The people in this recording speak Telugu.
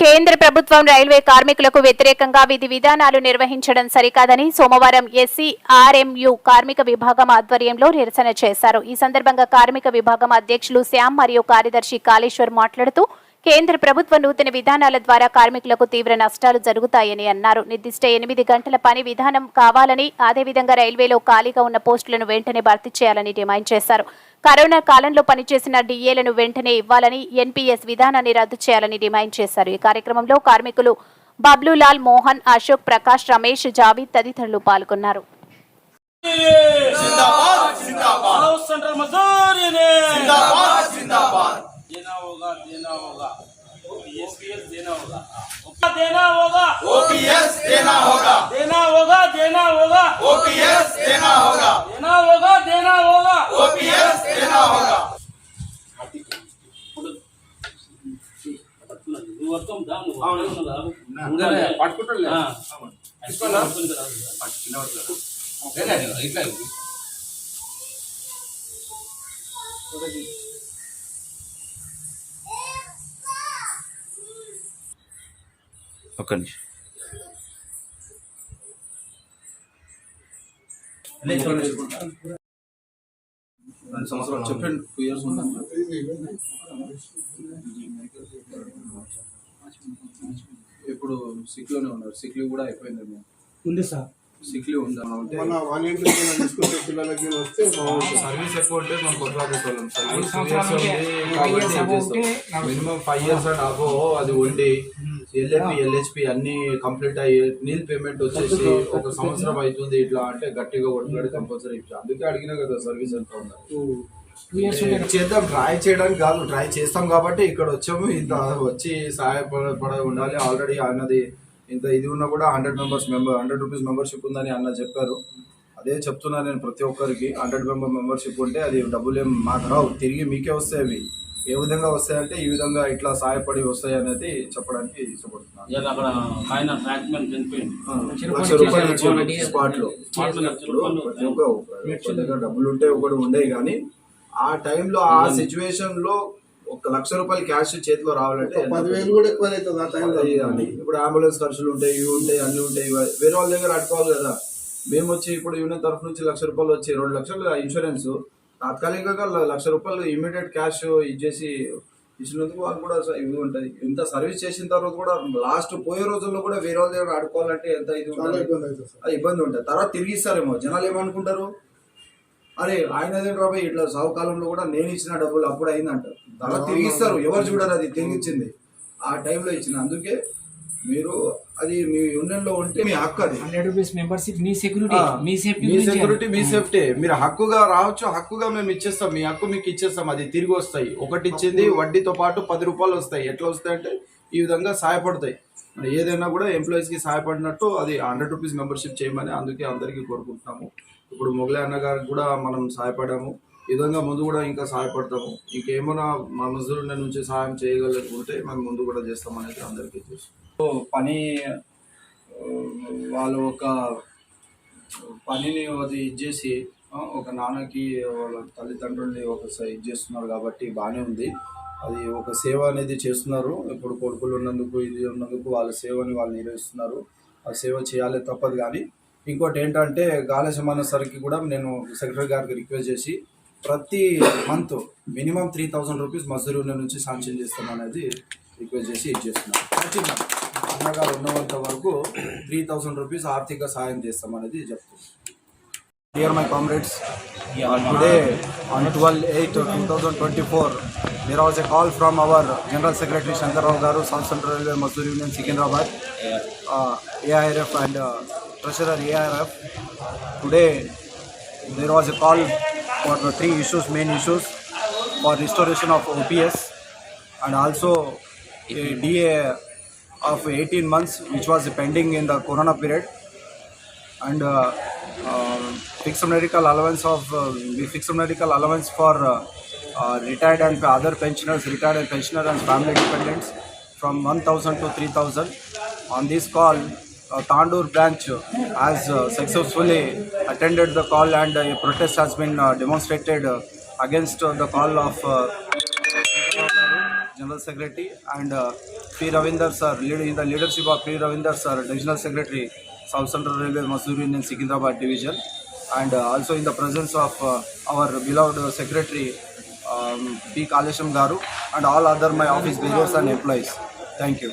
కేంద్ర ప్రభుత్వం రైల్వే కార్మికులకు వ్యతిరేకంగా విధి విధానాలు నిర్వహించడం సరికాదని సోమవారం ఎస్సీ ఆర్ఎంయు కార్మిక విభాగం ఆధ్వర్యంలో నిరసన చేశారు. ఈ సందర్భంగా కార్మిక విభాగం అధ్యక్షులు శ్యామ్ మరియు కార్యదర్శి కాళేశ్వర్ మాట్లాడుతూ కేంద్ర ప్రభుత్వ నూతన విధానాల ద్వారా కార్మికులకు తీవ్ర నష్టాలు జరుగుతాయని అన్నారు. నిర్దిష్ట ఎనిమిది గంటల పని విధానం కావాలని అదేవిధంగా రైల్వేలో ఖాళీగా ఉన్న పోస్టులను వెంటనే భర్తీ చేయాలని డిమాండ్ చేశారు. కరోనా కాలంలో పనిచేసిన డీఏలను వెంటనే ఇవ్వాలని ఎన్పీఎస్ విధానాన్ని రద్దు చేయాలని డిమాండ్ చేశారు. ఈ కార్యక్రమంలో కార్మికులు బబ్లులాల్ మోహన్ అశోక్ ప్రకాష్ రమేష్ జావీద్ తదితరులు పాల్గొన్నారు. देना होगा देना होगा एसपीएस देना होगा देना होगा ओपीएस देना होगा देना होगा देना होगा ओपीएस देना होगा देना होगा देना होगा ओपीएस देना होगा నువ్వు వర్తం దా నువ్వు పట్టుకుంటారులే. తీసుకోవాలా? ఇట్లా ఒక్క నిమిషం. రెండు సంవత్సరాలు చెప్పండి టూ ఇయర్స్ ఇప్పుడు సిక్లోనే ఉన్నారు. సిక్ లీవ్ కూడా అయిపోయిందేమో. ఉంది సార్. సిక్ లీవ్ ఉందా తీసుకుంటే పిల్లలకి వస్తే సర్వీస్ ఎక్కువ ఉంటే మనం కొట్లాడేటోళ్ళం service minimum five years and అబో అది ఉండి ఎల్ఎపి ఎల్హెచ్పి అన్ని కంప్లీట్ అయ్యి నీల్ పేమెంట్ వచ్చేసి ఒక సంవత్సరం అవుతుంది ఇట్లా అంటే గట్టిగా కొట్లాడి కంపల్సరీ ఇచ్చా అందుకే అడిగినా కదా సర్వీస్ ఎంత ఉందా చేద్దాం ట్రై చేయడానికి కాదు ట్రై చేస్తాం కాబట్టి ఇక్కడ వచ్చాము. ఇంత వచ్చి సహాయపడ ఉండాలి. ఆల్రెడీ అన్నది ఇంత ఇది ఉన్నా కూడా hundred members member hundred rupees membership ఉందని అన్న చెప్పారు. అదే చెప్తున్నా నేను ప్రతి ఒక్కరికి. హండ్రెడ్ మెంబర్ మెంబర్షిప్ ఉంటే అది డబ్బులు ఏం మాకు రావు తిరిగి మీకే వస్తాయి అవి. ఏ విధంగా వస్తాయంటే ఈ విధంగా ఇట్లా సహాయపడి వస్తాయి అనేది చెప్పడానికి ఇష్టపడుతున్నాను. లక్ష రూపాయలు స్పాట్లో డబ్బులు ఉంటే ఒకటి ఉండేవి కానీ ఆ టైంలో ఆ సిచ్యువేషన్లో ఒక లక్ష రూపాయలు క్యాష్ చేతిలో రావాలంటే పదివేలు కూడా ఎక్కువ అవుతుంది ఆ టైంలో. ఇప్పుడు అంబులెన్స్ ఖర్చులు ఉంటాయి ఇవి ఉంటాయి అన్ని ఉంటాయి. ఇవి- వేరే వాళ్ళ దగ్గర అట్టుకోవాలి కదా. మేము వచ్చి ఇప్పుడు యూనియన్ తరఫు నుంచి లక్ష రూపాయలు వచ్చి రెండు లక్షలు ఇన్సూరెన్స్ తాత్కాలికంగా లక్ష రూపాయలు ఇమీడియట్ క్యాష్ ఇచ్చేసి ఇచ్చినందుకు వాళ్ళు కూడా ఇది ఉంటుంది. ఇంత సర్వీస్ చేసిన తర్వాత కూడా లాస్ట్ పోయే రోజుల్లో కూడా వేరే వాళ్ళ దగ్గర ఆడుకోవాలంటే ఎంత ఇది ఉంటుంది ఇబ్బంది ఉంటుంది. తర్వాత తిరిగి ఇస్తారేమో. జనాలు ఏమనుకుంటారు? అరే ఆయన రాబోయ్ ఇట్లా సావుకాలంలో కూడా నేను ఇచ్చిన డబ్బులు అప్పుడు అయిందంటారు తర్వాత తిరిగి ఇస్తారు. ఎవరు చూడరు అది తిరిగి ఇచ్చింది ఆ టైంలో ఇచ్చిన అందుకే మీరు అది మీ యూనియన్లో ఉంటే మీ హక్కు అది. హండ్రెడ్ రూపీస్ మెంబర్షిప్ మీ సెక్యూరిటీ మీ సేఫ్టీ మీ సెక్యూరిటీ మీ సేఫ్టీ. మీరు హక్కుగా రావచ్చు హక్కుగా మేము ఇచ్చేస్తాం మీ హక్కు మీకు ఇచ్చేస్తాం అది తిరిగి వస్తాయి. ఒకటి ఇచ్చింది వడ్డీతో పాటు పది రూపాయలు వస్తాయి. ఎట్లా వస్తాయి అంటే ఈ విధంగా సహాయపడతాయి. ఏదైనా కూడా ఎంప్లాయీస్కి సహాయపడినట్టు అది హండ్రెడ్ రూపీస్ మెంబర్షిప్ చేయమని అందుకే అందరికీ కోరుకుంటున్నాము. ఇప్పుడు మొగలే అన్న గారికి కూడా మనం సహాయపడాము. విధంగా ముందు కూడా ఇంకా సహాయపడతాము. ఇంకేమైనా మా మజదూరుల నుంచి సహాయం చేయగలకుంటే మనం ముందు కూడా చేస్తామనేది అందరికీ తెలుసు. పని వాళ్ళు ఒక పనిని అది ఇచ్చేసి ఒక నాన్నకి వాళ్ళ తల్లిదండ్రుల్ని ఒక ఇది చేస్తున్నారు కాబట్టి బాగానే ఉంది. అది ఒక సేవ అనేది చేస్తున్నారు. ఇప్పుడు కొడుకులు ఉన్నందుకు ఇది ఉన్నందుకు వాళ్ళ సేవని వాళ్ళు నిర్వహిస్తున్నారు. ఆ సేవ చేయాలి తప్పదు కానీ ఇంకోటి ఏంటంటే గాలి సమాన సరికి కూడా నేను సెక్రటరీ గారికి రిక్వెస్ట్ చేసి ప్రతి month minimum three thousand rupees Mazdoor నుంచి శాంక్షన్ చేస్తాం అనేది రిక్వెస్ట్ చేసి ఇది చేస్తున్నాను అన్నగారు ఉన్నంత వరకు త్రీ థౌసండ్ రూపీస్ ఆర్థిక సహాయం చేస్తాం అనేది చెప్తున్నాం dear my comrades today on twelve eight two thousand twenty four there was a call from our general secretary Shankarrao garu South Central Railway Mazdoor Union Secunderabad AIRF and treasurer ARF today there was a call for the three issues, main issues, for restoration of OPS and also a DA of 18 months, which was pending in the Corona period, and uh, uh, fixed medical allowance of uh, fixed medical allowance for uh, uh, retired and other pensioners, retired and pensioner and family dependents from 1,000 to 3,000. On this call, Tandur branch has uh, successfully attended the call and a protest has been uh, demonstrated uh, against uh, the call of uh, General Secretary and uh, P. Ravinder sir, lead, in the leadership of P. Ravinder sir, Divisional Secretary, South Central Railway, Masuri Union, Secunderabad Division, and uh, also in the presence of uh, our beloved uh, Secretary um, P. Kalesham Garu and all other my office bearers and employees. Thank you.